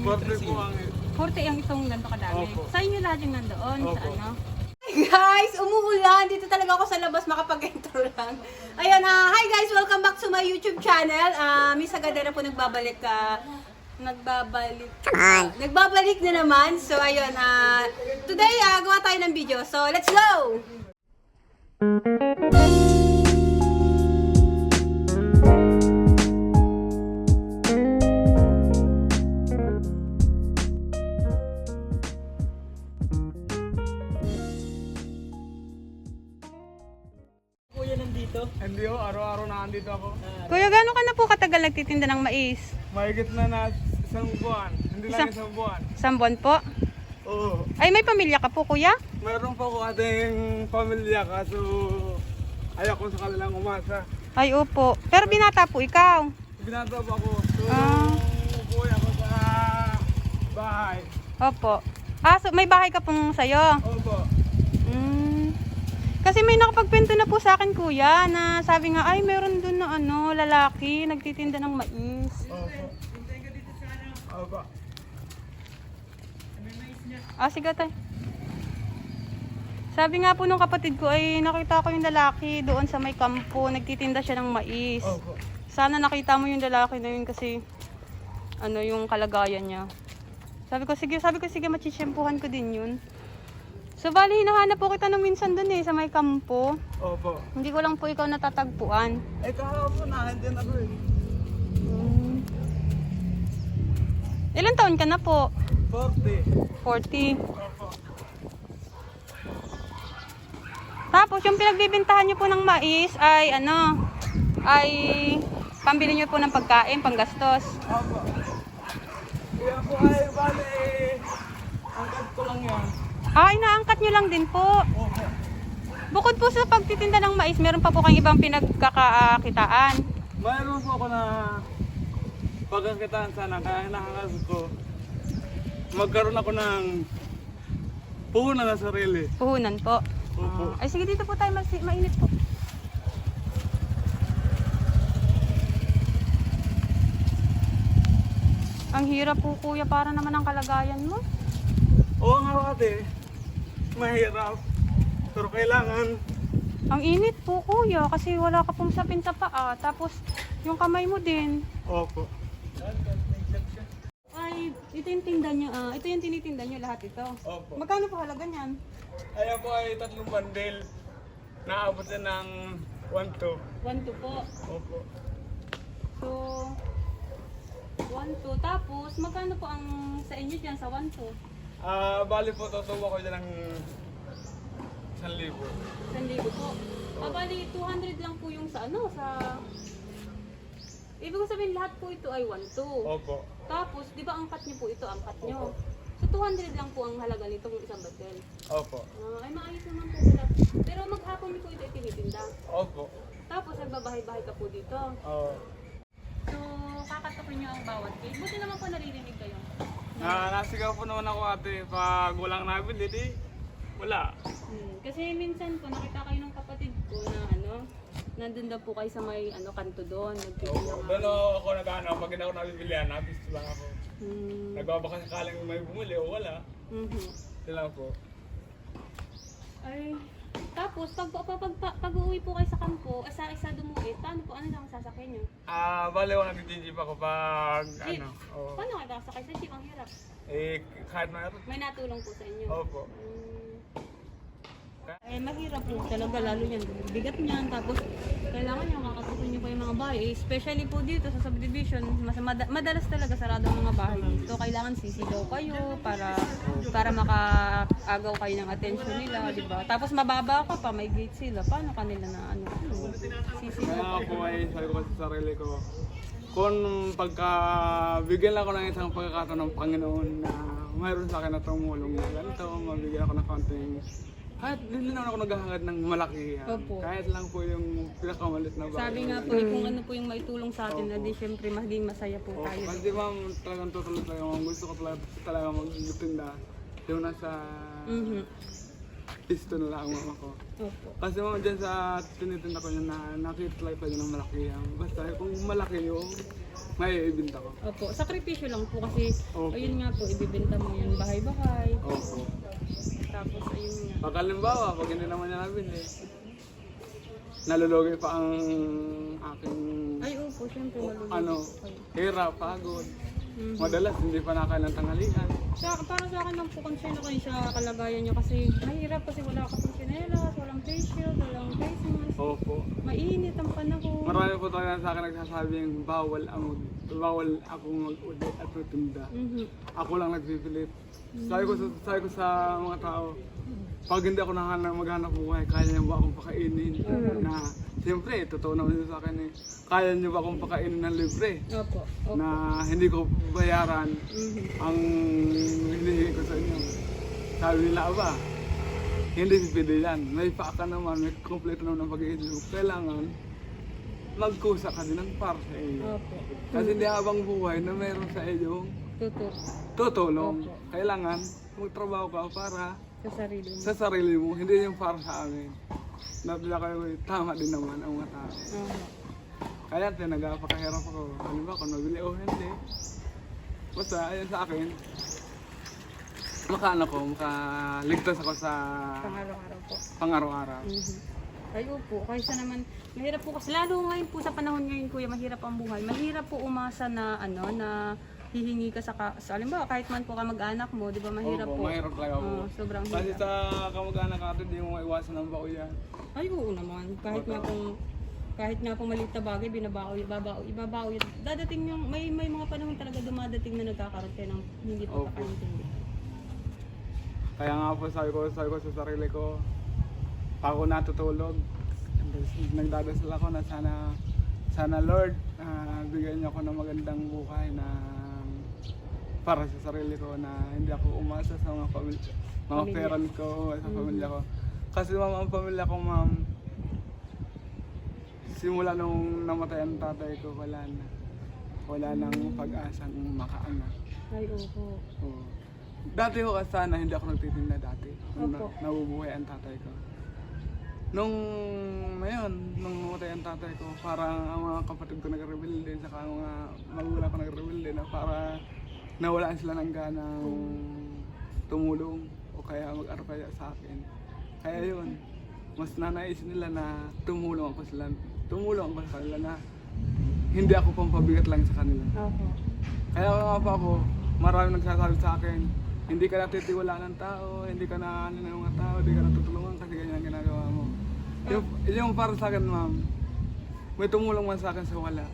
Porte po ang 40 ang itong ganito kadami. Opo. Sa inyo lahat yung nandoon, sa Opo. ano? Guys, umuulan. Dito talaga ako sa labas makapag-intro lang. Ayun, ah, hi guys, welcome back to my YouTube channel. Ah, Miss Agadera po nagbabalik ka. nagbabalik. ah, nagbabalik na naman. So ayun, ah, today ah, gawa tayo ng video. So let's go. Nagtitinda ng mais? Mahigit na na isang buwan. Hindi lang Isang- isang buwan. Isang buwan po. Oo. Ay, may pamilya ka po, kuya? Meron pa ko ating pamilya kaso ayaw ko sa kanilang umasa. Ay, opo. Pero binata po ikaw. Binatab ako. So, Ah. umuwi ako sa bahay. Opo. Ah, so may bahay ka pong sayo. Opo. Kasi may nakapagpento na po sa akin, kuya, na sabi nga, ay, meron dun na ano, lalaki, nagtitinda ng mais. Opo. Opo. Ah, sige tay. Sabi nga po nung kapatid ko, ay nakita ko yung lalaki doon sa may kampo, nagtitinda siya ng mais. Opo. Sana nakita mo yung lalaki na yun kasi ano yung kalagayan niya. Sabi ko, sige, sabi ko, sige, machichempuhan ko din yun. So, bali, hinahanap po kita nung minsan dun eh, sa may kampo. Opo. Hindi ko lang po ikaw natatagpuan. Eh kahapon na, hindi na ako eh. Ilan taon ka na po? 40. 40. Opo. Tapos, yung pinagbibintahan nyo po ng mais ay ano, ay pambili nyo po ng pagkain, panggastos. Opo. Kaya po ay bali eh. Ko lang yan. Ay, naangkat nyo lang din po. Opo. Bukod po sa pagtitinda ng mais, meron pa po kayong ibang pinagkakakitaan. Mayroon po ako na pagkakitaan sana kaya hinahangas ko. Magkaroon ako ng puhunan na sarili. Puhunan po. Opo. Ay, sige dito po tayo, mas mainit po. Ang hirap po kuya, para naman ang kalagayan mo. Oo nga ate, mahirap. Pero kailangan, Ang init po kuya, kasi wala ka pong sapin sa paa. Tapos, yung kamay mo din. opo. Ay, ito yung tinda nyo, ah, ito yung tinitinda nyo lahat ito. Opo. Magkano po halaga niyan? Ayan po ay tatlong bandel. Naabot na ng 1-2. 1 po. Opo. So, 1 Tapos, magkano po ang sa inyo dyan sa 1 Ah, bali po, tutuwa ko dyan ng 1,000. 1,000 po. Ah, bali, 200 lang po yung sa ano, sa... Ibig ko sabihin, lahat po ito ay 1 Opo. Tapos, di ba angkat nyo po ito, angkat nyo. So, 200 lang po ang halaga nitong isang batel. Opo. Ah, ay, maayos naman po sila. Pero maghapon niyo po ito itinitinda. Opo. Tapos, nagbabahay-bahay ka po dito. Oo. So, kakatapin nyo ang bawat cake. Buti naman po naririnig kayo. Na, nasigaw po naman ako ate pag walang nabili, di wala. Hmm, kasi minsan po nakita kayo ng kapatid ko na ano, nandun daw po kayo sa may ano kanto doon, Opo. nga. Doon ako nag-ano, pag hindi ako nabibilihan, nabis lang ako. Hmm. Nagbabaka sakaling may bumili o wala. mhm. Sila po. Ay, tapos pag, pag, pag, pag, pag uuwi po kayo sa kampo, eh, sa isa dumuit, paano po, ano lang ang sasakyan nyo? Ah, bali ako nag-jeep ako pag Jeep? ano. Oo. Paano kayo nakasakay sa jeep? Ang hirap. Eh, kahit na May natulong po sa inyo. Opo. Hmm. Eh, mahirap po talaga, lalo yan. Bigat niyan, tapos kailangan nyo kakatukin nyo pa yung mga bahay. Eh, Especially po dito sa subdivision, mas, mada- madalas talaga sarado ang mga bahay dito. Kailangan sisigaw kayo para para makaagaw kayo ng attention nila, di ba? Tapos mababa ka pa, may gate sila. Paano kanila na ano? Sisigaw Kaya kayo. ako ay sabi ko sa sarili ko, kung pagka bigyan ako ng isang pagkakataon ng Panginoon na mayroon sa akin na tumulong na ganito, mabigyan ako ng konting kahit hindi naman ako naghahangad ng malaki yan. Opo. Kahit lang po yung pinakamalit na bagay. Sabi nga po, eh, kung ano po yung maitulong sa atin, na di syempre maging masaya po Opo. tayo. Kasi ma'am, talagang tutuloy talaga ma'am. Gusto ko talaga, talaga magtinda. Yung nasa Mhm. pisto na lang ma'am ako. Opo. Kasi ma'am, dyan sa tinitinda ko yun na lang ko yun ng malaki yan. Basta kung malaki yung may ibinta ko. Opo, sakripisyo lang po kasi Opo. ayun nga po, ibibenta mo yung bahay-bahay. Opo. Tapos ayun nga. Pag halimbawa, pag hindi naman niya nabili, nalulugi pa ang aking Ay, opo, syempre malulungkot ano, hirap, pagod. Mhm. Madalas hindi pa nakailang tanghalian. Sa, para sa akin lang po, concern ako yun sa kalagayan niyo kasi mahirap kasi wala ka pong chinelas, walang face shield, walang face mask. Opo. Mainit ang panahon. Marami po talaga sa akin nagsasabing bawal ang bawal akong mag-audit at magtinda. Mhm. Ako lang nagpipilit. Sabi ko, sa- sabi ko sa mga tao, pag hindi ako nahanap, maghanap buhay, kaya niyo ba akong pakainin? Na, siyempre, totoo naman yun sa akin eh. Kaya niyo ba akong pakainin ng libre? Opo, opo. Na hindi ko bayaran Mhm. ang hinihingi ko sa inyo. Sabi nila, aba, hindi pipili yan. May paka naman, may kompleto naman ang pag-iisip. Kailangan, magkusa ka din ng para sa iyo. Opo. Kasi hindi habang buhay na meron sa iyo Tutok tutulong. Opo. Kailangan magtrabaho ka para sa sarili mo. sa sarili mo, hindi yung para sa amin. Nabila kayo, tama din naman ang mga tao. Opo. Kaya nagpakahirap ako. Halimbawa kung nabili o hindi. Basta, ayun sa akin, makaano ko, makaligtas ako sa Pang-araw-araw po. pang-araw-araw. Mhm. Ay, opo. Kaysa naman, mahirap po kasi, lalo ngayon po sa panahon ngayon, kuya, mahirap ang buhay. Mahirap po umasa na, ano, na hihingi ka sa, ka, sa alimbawa, kahit man po ka mag-anak mo, di ba, mahirap Opo, po. mahirap talaga po. Oo, sobrang Kasi hirap. sa kamag-anak natin, hindi mo maiwasan ng bakuyan. Ay, oo naman. Kahit nga pong, kahit nga pong maliit na bagay, binabawi, ibabawi, ibabawi. Dadating yung, may, may mga panahon talaga dumadating na nagkakaroon kayo ng hindi Opo. pagkakaintindi. Kaya nga po sabi ko, sabi ko sa sarili ko, ako natutulog, nagdadasal ako na sana, sana Lord, ah, bigyan niyo ako ng magandang buhay na para sa sarili ko na hindi ako umasa sa mga pamilya, mga Pamilya. parent ko, sa pamilya ko. Kasi ma'am, ang pamilya ko ma'am, simula nung namatay ang tatay ko, wala na. Wala nang pag-asang makaanak. Ay, opo. Oo. Dati ko sana hindi ako nagtitinda dati. Nung Opo. na, nabubuhay ang tatay ko. Nung ngayon, nung namatay ang tatay ko, parang ang mga kapatid ko nag-rebel din, saka ang mga magulang ko nag-rebel din na para nawalaan sila ng ganang tumulong o kaya mag-arpaya sa akin. Kaya yun, mas nanais nila na tumulong ako sila, tumulong ako sa kanila na hindi ako pampabigat lang sa kanila. Opo. Kaya nga pa ako, marami nagsasabi sa akin, hindi ka natitiwala ng tao, hindi ka na ano ng mga tao, hindi ka natutulungan kasi ganyan ang ginagawa mo. Yung, yung para sa akin, ma'am, may tumulong man sa akin sa wala.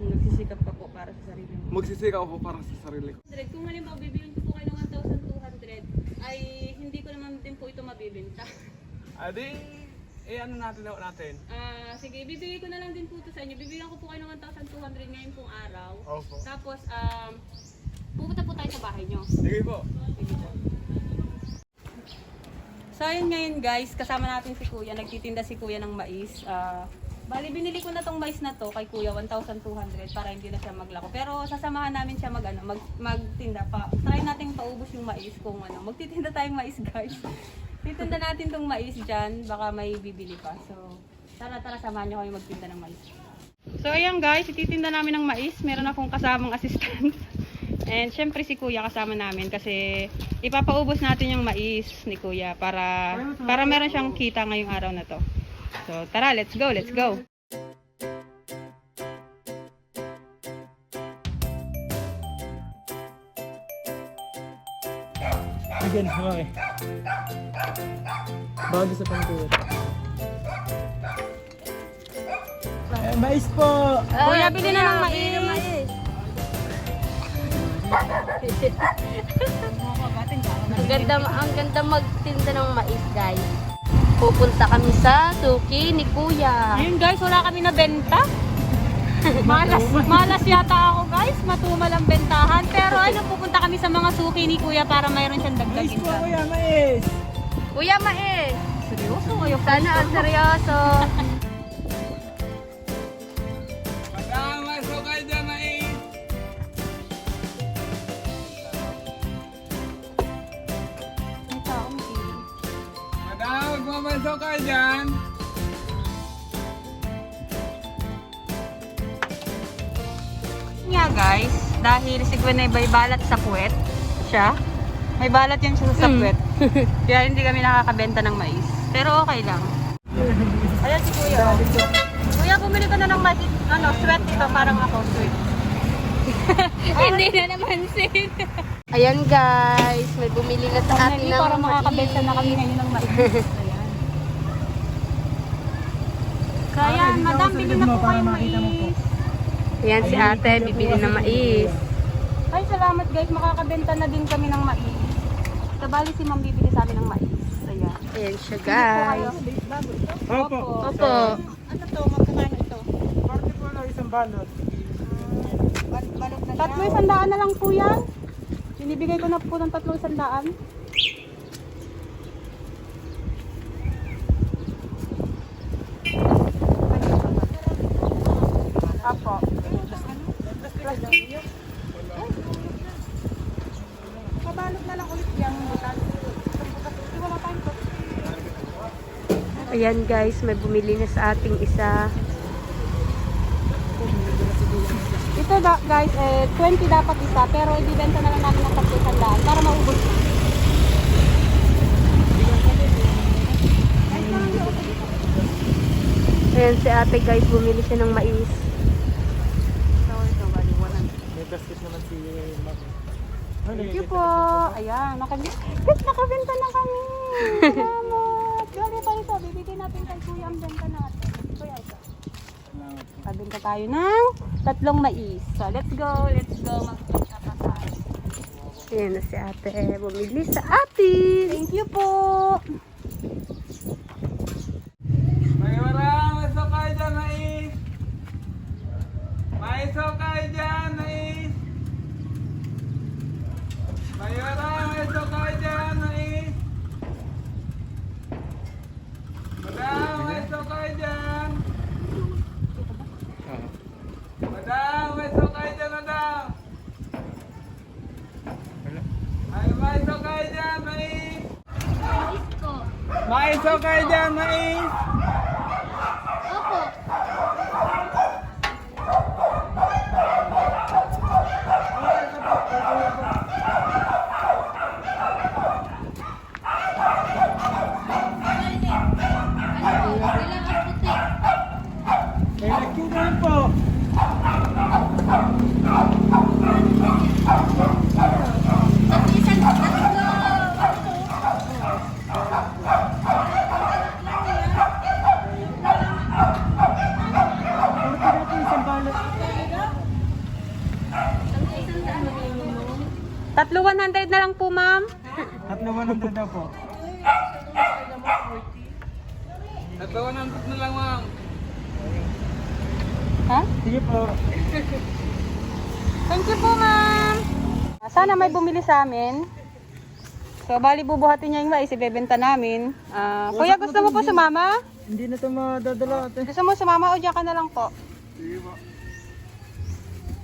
Nagsisikap ka po para sa sarili mo. Magsisikaw ako para sa sarili ko. 100. Kung halimbawa bibilin ko po kayo ng 1,200, ay hindi ko naman din po ito mabibenta. Adi, eh ano natin natin? Ah, sige, bibigay ko na lang din po ito sa inyo. Bibigyan ko po kayo ng 1,200 ngayon pong araw. Opo. Tapos, um, pupunta po tayo sa bahay nyo. Sige po. Sige po. So, ayun ngayon guys, kasama natin si Kuya. Nagtitinda si Kuya ng mais. Ah, bali, binili ko na tong mais na to kay Kuya, 1,200 para hindi na siya maglako. Pero sasamahan namin siya mag, ano, mag, magtinda pa. Try natin paubos yung mais kung ano. Magtitinda tayong mais guys. Titinda natin tong mais dyan, baka may bibili pa. So, tara tara samahan niyo kami magtinda ng mais. So ayan guys, ititinda namin ng mais. Meron akong kasamang assistant. And syempre si Kuya kasama namin kasi ipapaubos natin yung mais ni Kuya para para meron siyang kita ngayong araw na to. So tara, let's go, let's go. Mo eh. Bago sa pangkulit. Eh, mais po! Kuya, bili na ng mais. Ang ganda, ang ganda magtinda ng mais, guys. Pupunta kami sa suki ni Kuya. Ayun guys, wala kami na benta. Malas, malas yata ako guys, matumal ang bentahan. Pero ano, pupunta kami sa mga suki ni Kuya para mayroon siyang Mais dagdagin po, sa. kuya, mais! Kuya Mais! Seryoso, ayoko. Sana ang seryoso. kayo dyan! guys. Dahil si Gwen ay may balat sa puwet. Siya. May balat yan siya sa Hmm. puwet. Kaya hindi kami nakakabenta ng mais. Pero okay lang. Ayan si Kuya. Kuya, bumili ka na ng mais. Ano, sweat dito. Parang ako, sweet. Hindi na naman sin. Ayan guys, may bumili na sa atin ng para makakabenta na kami mais. ngayon ng mais. Ayan. Kaya, madam, bili na po kayo mais. Ayan si ate, bibili ng mais. Ay, salamat guys. Makakabenta na din kami ng mais. Kabali si ma'am bibili sa amin ng mais. Ayan. Ayan siya guys. Opo. Opo. Ano to? Magkakano ito? Po na isang balot. Tatlo isang daan na lang po yan. Binibigay ko na po ng tatlo isang daan. Apo. Pabalot na lang ulit yung butas. Wala tayong to. Ayan guys, may bumili na sa ating isa. Ito da, guys, eh, 20 dapat isa, pero ibibenta na lang namin ng tatlo isang daan para maubos. Ayan si ate guys, bumili siya ng mais. So, ito, bali, 100. May basket naman si Ma'am. Ano Thank you po. Ayan, nakabenta na kami. Salamat. Grabe pa ito. Bibigyan natin kay Kuya ang benta natin. Kuya, ito. Kabenta tayo ng tatlong mais. So, let's go. Let's go. Mag-benta pa tayo. Ayan na si ate, bumili sa atin. Thank you po. May marang, may sokay dyan, mais. May sokay dyan, mais. May marang, may sokay dyan, mais. Madam, may sokay dyan. Madam, may sokay dyan, madam. Ay, may sokay dyan, mais. May sokay dyan, mais. Tatlo 100 na lang po, ma'am. Tatlo 100 daw po. Natawa ng na lang, ma'am. Ha? Sige po. Thank you po, ma'am. Sana may bumili sa amin. So, bali bubuhatin niya yung mais, ibebenta namin. Ah, kuya, gusto mo po sumama? Hindi na ito madadala ate. Gusto mo sumama o diyan ka na lang po?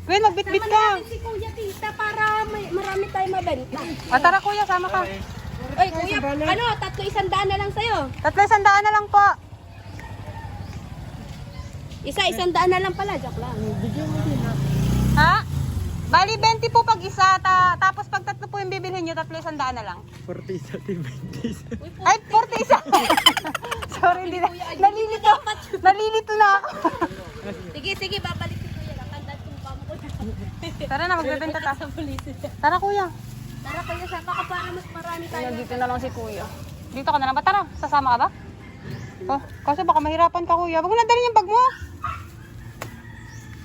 Gwen, magbitbit ka. Si Kuya Tita para may, marami tayong mabenta. O, tara kuya, sama ka. Oy, Kuya, ano, tatlo isang daan na lang sa'yo. Tatlo isang daan na lang po. Isa, isang daan na lang pala. Joke lang. Ha? Bali, 20 po pag isa, ta tapos pag tatlo po yung bibilhin nyo, tatlo isang daan na lang. 40 sa 20 Ay, 40 isa. Sorry, hindi na. Nalilito. Nalilito na ako. Sige, sige, babalik si Kuya. Nakandad kong pamo ko na. Tara na, magbebenta ta. Tara kuya. Tara, Kuya, sama ka para mas marami tayo. Dito na lang si kuya. Dito ka na lang ba? Tara, sasama ka ba? Oh, kasi baka mahirapan ka kuya. Huwag mo na dalhin yung bag mo.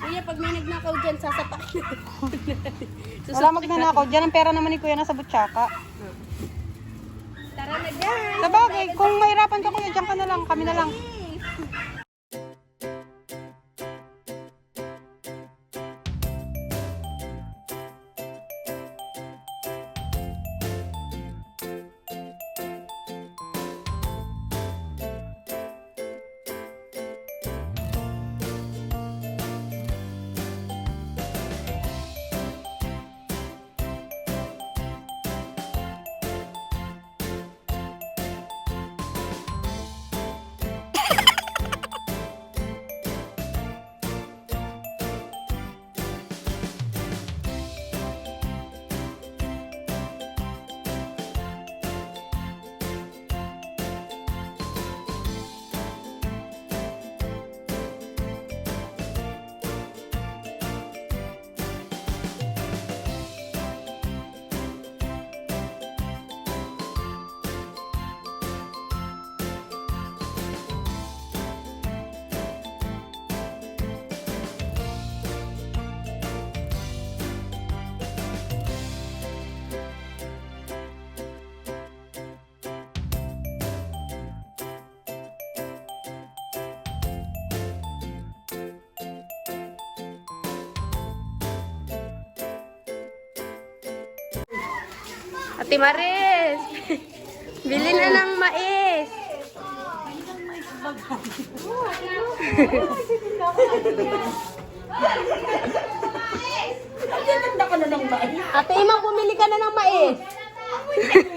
Kuya, pag may nagnakaw dyan, sasapakin. Wala magnanakaw. Diyan ang pera naman ni kuya nasa butsaka. Tara na, guys. Sa bagay, kung mahirapan ka kuya, diyan ka na lang. Kami na lang. Ate Maris! Bili na ng mais! Ate Imang, bumili ka na ng mais!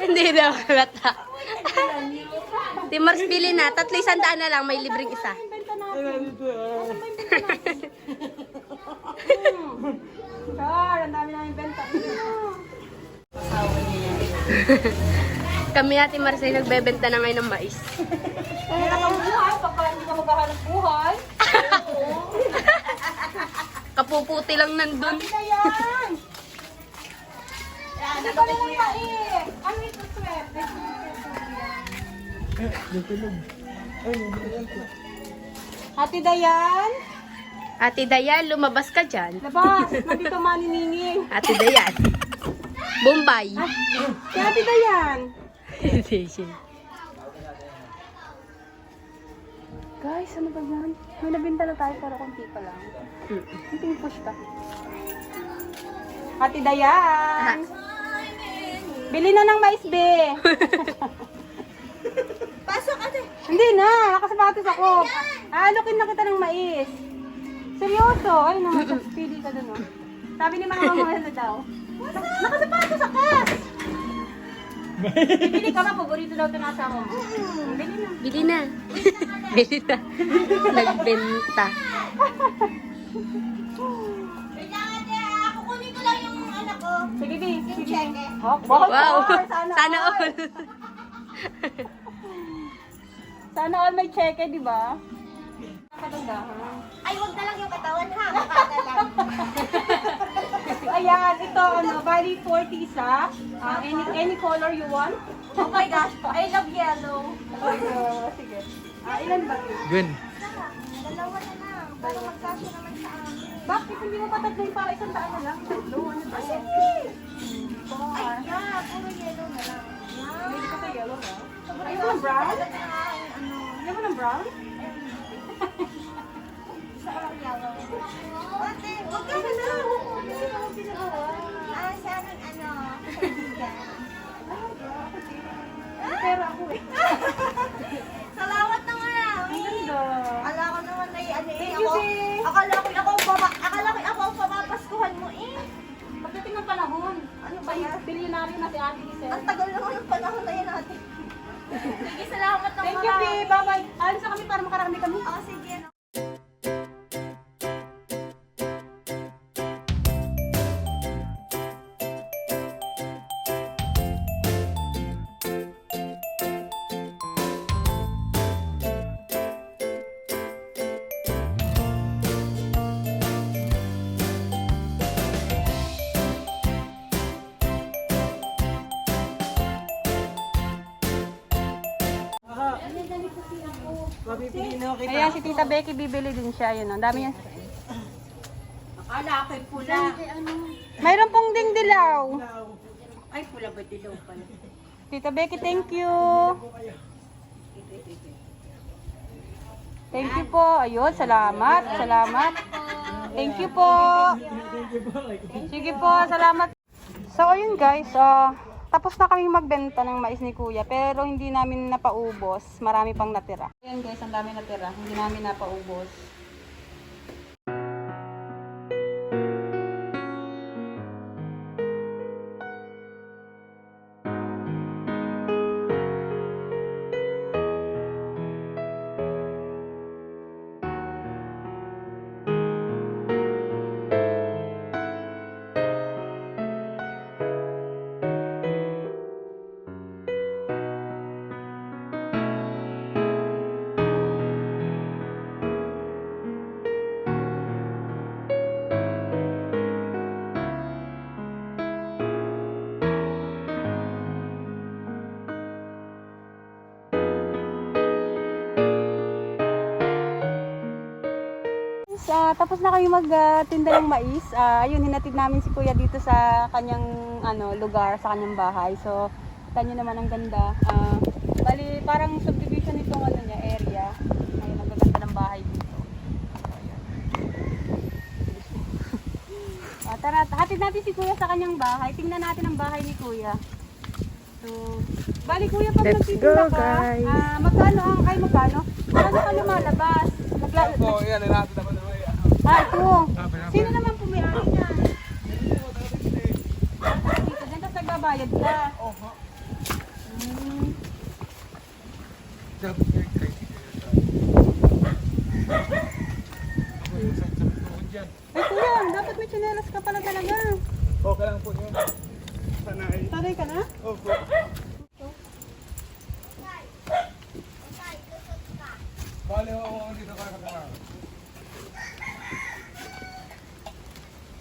Hindi daw halata. Timars, bili na. Tatlo isang daan na lang. May libreng isa. Char, ang dami namin benta. Kami natin Marcel nagbebenta na ngayon ng mais. Kaya ang buhay, pagka hindi ka maghahanap buhay. Kapuputi lang nandun. Ayan! Ano ba naman mais? Ano ito, swerte? Ate Dayan, Ate Dayan, lumabas ka dyan. labas. Nandito maniningi. Ate Dayan. Bombay. Ate Dayan. Hindi siya. Guys, ano ba yan? May nabinta na tayo pero konti pa lang. Kunting push pa. Ate Dayan! Bili na ng mais, be! Pasok, ate! Hindi na! Nakasapatos ako. Aalokin na kita ng mais. Seryoso? Ay naman, pili ka dun, oh. Sabi ni Mama mo na daw. Nak- Nakasapatos ako! Bibili ka ba? Paborito daw ito ng asawa mo. Bili na. Bili na. Bili na. Nagbenta. Sige, Bi. Sige. Oh, Wow. Sana, Sana all. Sana all may cheque, di ba? Ay, huwag na lang yung katawan ha. Mukha lang. Ayan, ito, ano, bali 40 isa. Ah, any, any color you want? Oh my gosh, I love yellow. Uh, sige. Ah, ilan ba? Gun. Dalawa na lang. Para magkasya naman sa amin. Bakit hindi mo patatloy para isang daan na lang? Tatlo, ano ba? Ay, yeah, puro yellow na lang. Hindi ka sa yellow? Sobrang Ayaw mo ng brown? Ano. Ayaw mo ng brown? Ate, huwag ka na lang. Ah, sa ano. Pero ako eh. Salamat na nga. Ang ganda. Akala ko naman na ano eh. Thank you, Ako, akala ko Bilyonaryo na si Ate Giselle. Ang tagal naman ng panahon na yan natin. Sige, salamat ng Thank you, Bi. Bye-bye. Alis na kami para makarami kami. Oh, sige. No. Mapipili na kita. Ayan, si Tita Becky bibili din siya. Yun, ang dami yan. Akala ko'y pula. Mayroon pong ding dilaw. Ay, pula ba dilaw pala? Tita Becky, thank you. Thank you po. Ayun, salamat. Salamat. Thank you po. Sige po, salamat. So, ayun guys. ah tapos na kami magbenta ng mais ni Kuya, pero hindi namin napaubos. Marami pang natira. Ayan guys, ang dami natira. Hindi namin napaubos. guys, uh, tapos na kayo magtinda uh, ng mais. Uh, ayun, hinatid namin si Kuya dito sa kanyang ano, lugar, sa kanyang bahay. So, kita nyo naman ang ganda. Uh, bali, parang subdivision itong ano niya, area. Ayun, nagaganda ng bahay dito. uh, tara, hatid natin si Kuya sa kanyang bahay. Tingnan natin ang bahay ni Kuya. So, bali Kuya, pag nagtitinda ka, uh, magkano ang, ay magkano? Magkano ka lumalabas? Nagla- po, yan, natin ah, ito. Sino naman pumayari niyan? Dito, dyan, tapos nagbabayad ka. Hmm. Ay Kuya, dapat may tsinelas ka pala talaga. Okay lang po yun. Sanay. Sanay ka na? Opo. Bali ako dito ka nakatara.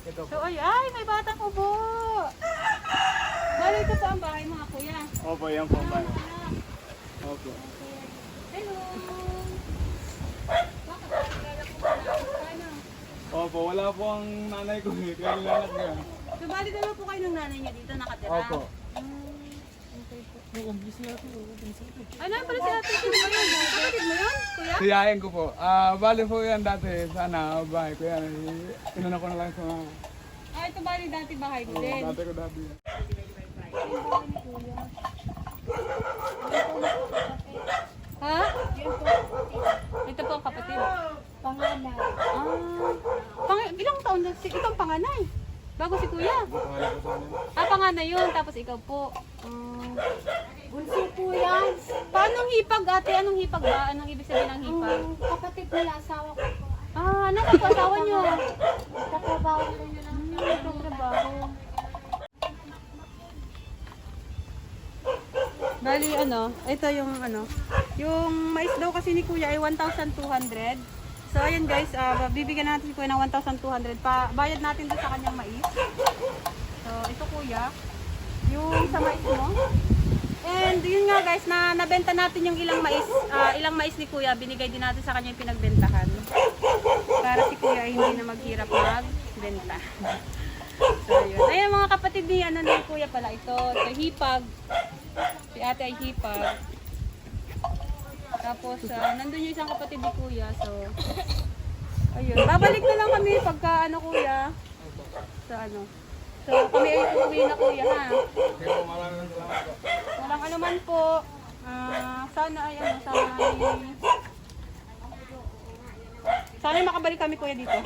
Ito So, ay, ay, may batang ubo. Bali, ito po ang bahay mga kuya. Opo, yan po ba? Opo. Hello. Bakit? Kilala po ba na? Opo, wala po ang nanay ko eh. Kaya nilalak niya. So, bali dalawa po kayo ng nanay niya dito nakatira. Opo. Ano pala si Ate Kim ba yun? Kapatid mo yun, kuya? Siyahin ko po. Ah, bali po yan dati. Sana bahay ko yan. Inuna ko na lang sa mga... Ah, ito bali dati bahay mo Oh, din. dati ko dati. Ha? Ito po ang kapatid. Panganay. Ah, pang ilang taon na si itong panganay? Bago si kuya. Sa. Ah, panganay yun, tapos ikaw po. Um, Bunso po yan. paano ang hipag ate? Anong hipag ba? Anong ibig sabihin ng hipag? Ang kapatid nila, asawa ko po. Ah, ano po asawa nyo? Katrabaho ko nyo lang. Hmm, nagtatrabaho. Bali, ano, ito yung ano, yung mais daw kasi ni kuya ay 1,200. So, ayan guys, ah, bibigyan natin si kuya ng 1,200. Pa, bayad natin doon sa kanyang mais. So, ito kuya, yung sa mais mo. And yun nga guys, na nabenta natin yung ilang mais, ah, ilang mais ni kuya, binigay din natin sa kanya yung pinagbentahan. Para si kuya ay hindi na maghirap magbenta. So, yun. Ayan mga kapatid ni, ano ni kuya pala ito. So, hipag. Si ate ay hipag. Tapos, ah, nandun yung isang kapatid ni kuya. So, ayun. Babalik na lang kami pagka, ano kuya, sa ano. So, kami ay uuwi na kuya, ha? Walang ano man po. Ah, sana ay ano, sana ay... Sana ay makabalik kami kuya dito.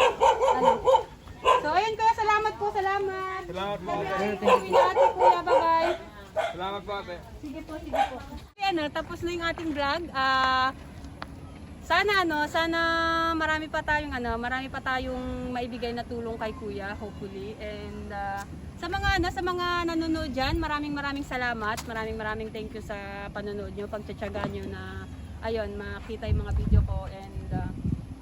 Ano? So, ayun kuya, salamat po, salamat. Salamat po. Kami ay uuwi na ate kuya, bye-bye. Salamat po ate. Sige po, sige po. Ano, tapos na yung ating vlog. Ah, sana ano, sana marami pa tayong ano, marami pa tayong maibigay na tulong kay Kuya, hopefully. And ah, sa mga ano, sa mga nanonood diyan, maraming maraming salamat. Maraming maraming thank you sa panonood niyo, pagtsatsaga niyo na ayun, makita yung mga video ko and ah,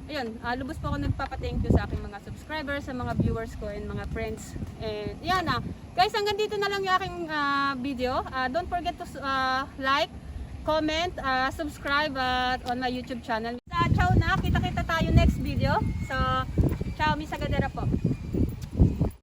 ayun, ah, lubos po ako nagpapa-thank you sa aking mga subscribers, sa mga viewers ko and mga friends. And yan na. guys, hanggang dito na lang yung aking ah, video. Ah, don't forget to ah, like, comment, ah, subscribe at on my YouTube channel. Sa ciao na, kita-kita tayo next video. So, ciao, Miss Agadera po.